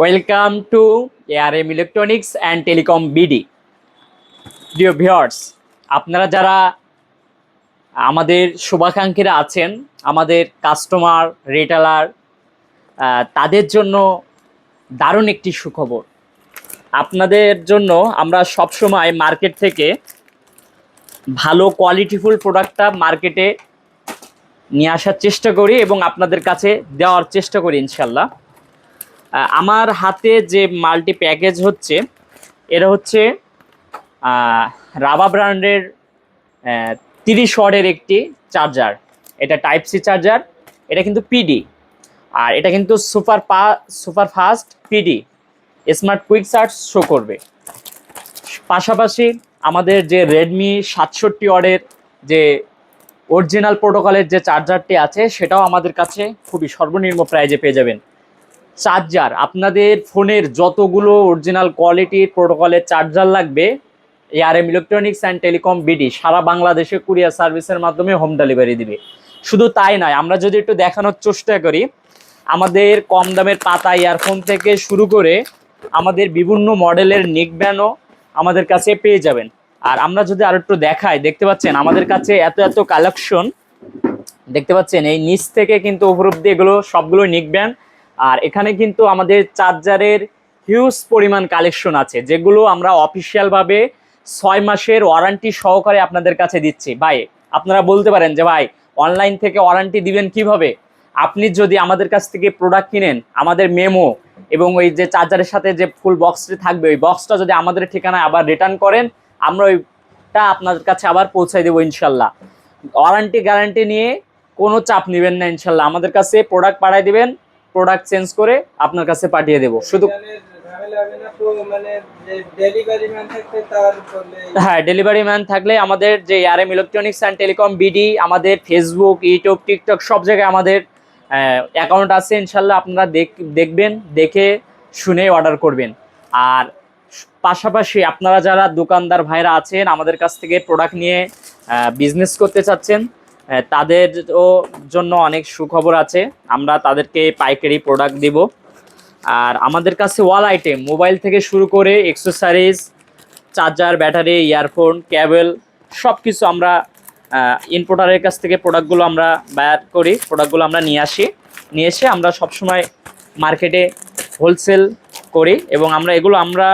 Welcome to ARM electronics and telecom BD প্রিয় viewers আপনারা যারা আমাদের শুভাকাঙ্ক্ষীরা আছেন, আমাদের কাস্টমার রিটেলার তাদের জন্য দারুণ একটি সুখবর। আপনাদের জন্য আমরা সবসময় মার্কেট থেকে ভালো কোয়ালিটিফুল প্রোডাক্টটা মার্কেটে নিয়ে আসার চেষ্টা করি এবং আপনাদের কাছে দেওয়ার চেষ্টা করি, ইনশাল্লাহ। আমার হাতে যে মাল্টি প্যাকেজ হচ্ছে, এটা হচ্ছে রাবা ব্র্যান্ডের তিরিশ ওয়ার্ডের একটি চার্জার। এটা টাইপ সি চার্জার, এটা কিন্তু পিডি। আর এটা কিন্তু সুপার পা, super fast PD. Smart quick charge show করবে। পাশাপাশি আমাদের যে রেডমি সাতষট্টি ওয়ার্ডের যে অরিজিনাল প্রোটোকলের যে চার্জারটি আছে, সেটাও আমাদের কাছে খুবই সর্বনিম্ন প্রাইজে পেয়ে যাবেন। চার্জার। আপনাদের ফোনের যতগুলো অরিজিনাল কোয়ালিটির প্রোটোকলের চার্জার লাগবে ARM electronics and telecom BD সারা বাংলাদেশে কুরিয়ার সার্ভিসের মাধ্যমে হোম ডেলিভারি দিবে। শুধু তাই নয়, আমরা যদি একটু দেখানোর চেষ্টা করি, আমাদের কম দামের পাতা ইয়ারফোন থেকে শুরু করে আমাদের বিভিন্ন মডেলের নেক ব্যানও আমাদের কাছে পেয়ে যাবেন। আর আমরা যদি আর একটু দেখাই, দেখতে পাচ্ছেন আমাদের কাছে এত এত কালেকশন দেখতে পাচ্ছেন এই নিচ থেকে কিন্তু উপর অব্দি এগুলো সবগুলো নিক ব্যান্ড আর এখানে কিন্তু আমাদের চার্জারের হিউজ পরিমাণ কালেকশন আছে, যেগুলো আমরা অফিসিয়ালভাবে ছয় মাসের ওয়ারেন্টি সহকারে আপনাদের কাছে দিচ্ছি। ভাই, আপনারা বলতে পারেন যে, ভাই অনলাইন থেকে ওয়ারেন্টি দিবেন কীভাবে? আপনি যদি আমাদের কাছ থেকে প্রোডাক্ট কিনেন, আমাদের মেমো এবং ওই যে চার্জারের সাথে যে ফুল বক্সটি থাকবে, ওই বক্সটা যদি আমাদের ঠিকানায় আবার রিটার্ন করেন, আমরা ওইটা আপনাদের কাছে আবার পৌঁছাই দেবো ইনশাল্লাহ। ওয়ারান্টি গ্যারান্টি নিয়ে কোনো চাপ নেবেন না ইনশাল্লাহ। আমাদের কাছে প্রোডাক্ট পাঠিয়ে দিবেন প্রোডাক্ট চেঞ্জ করে আপনার কাছে পাঠিয়ে দেবো। শুধু মানে হ্যাঁ ডেলিভারি ম্যান থাকলে আমাদের যে RM electronics and telecom BD আমাদের ফেসবুক ইউটিউব টিকটক সব জায়গায় আমাদের অ্যাকাউন্ট আছে ইনশাল্লাহ আপনারা দেখ- দেখবেন দেখে শুনে অর্ডার করবেন। আর পাশাপাশি আপনারা যারা দোকানদার ভাইরা আছেন আমাদের কাছ থেকে প্রোডাক্ট নিয়ে বিজনেস করতে চাচ্ছেন তাদেরও জন্য অনেক সুখবর আছে। আমরা তাদেরকে পাইকারি প্রোডাক্ট দিব। আর আমাদের কাছে ওয়াল আইটেম মোবাইল থেকে শুরু করে accessories charger battery earphone cable সব কিছু আমরা ইনপোর্টারের কাছ থেকে প্রোডাক্টগুলো আমরা ব্যয় করি প্রোডাক্টগুলো আমরা নিয়ে আসি। নিয়ে এসে আমরা সবসময় মার্কেটে হোলসেল করি এবং আমরা এগুলো আমরা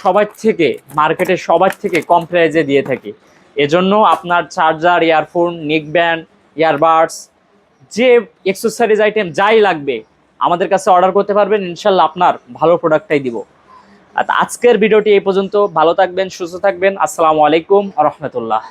সবার থেকে মার্কেটে সবার থেকে কম প্রাইজে দিয়ে থাকি। এজন্য আপনার charger earphone neck band earbuds যে এক্সেসরিজ আইটেম যাই লাগবে, আমাদের কাছে অর্ডার করতে পারবেন, ইনশাল্লাহ আপনার ভালো প্রোডাক্টটাই দিব। আজকের ভিডিওটি এই পর্যন্ত। ভালো থাকবেন, সুস্থ থাকবেন। আসসালামু আলাইকুম রহমতুল্লাহ।